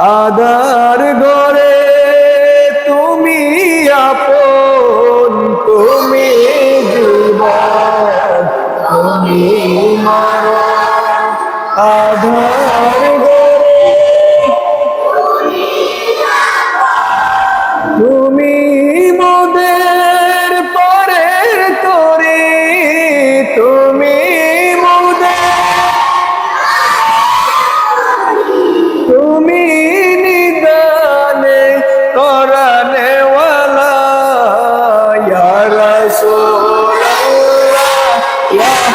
আদার গরে তুমি আপন তুমি জীবন তুমি মারা আধার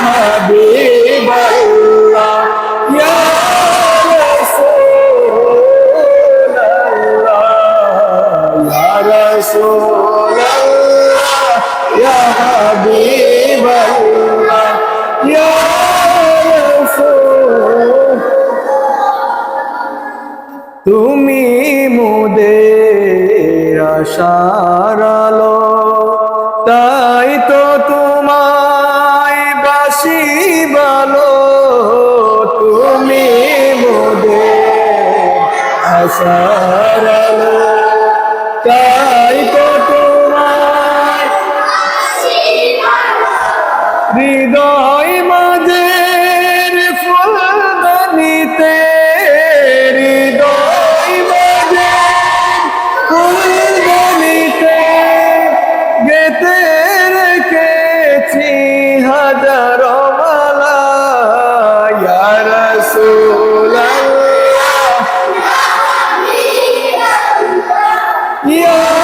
ইয়া হাবিবাল্লাহ ইয়া ইয়া রাসূলুল্লাহ ইয়া হাবিবাল্লাহ ইয়া রাসূল তুমি মোদের আশার তো ভালো তুমি মোদে আসার তাই ইয়া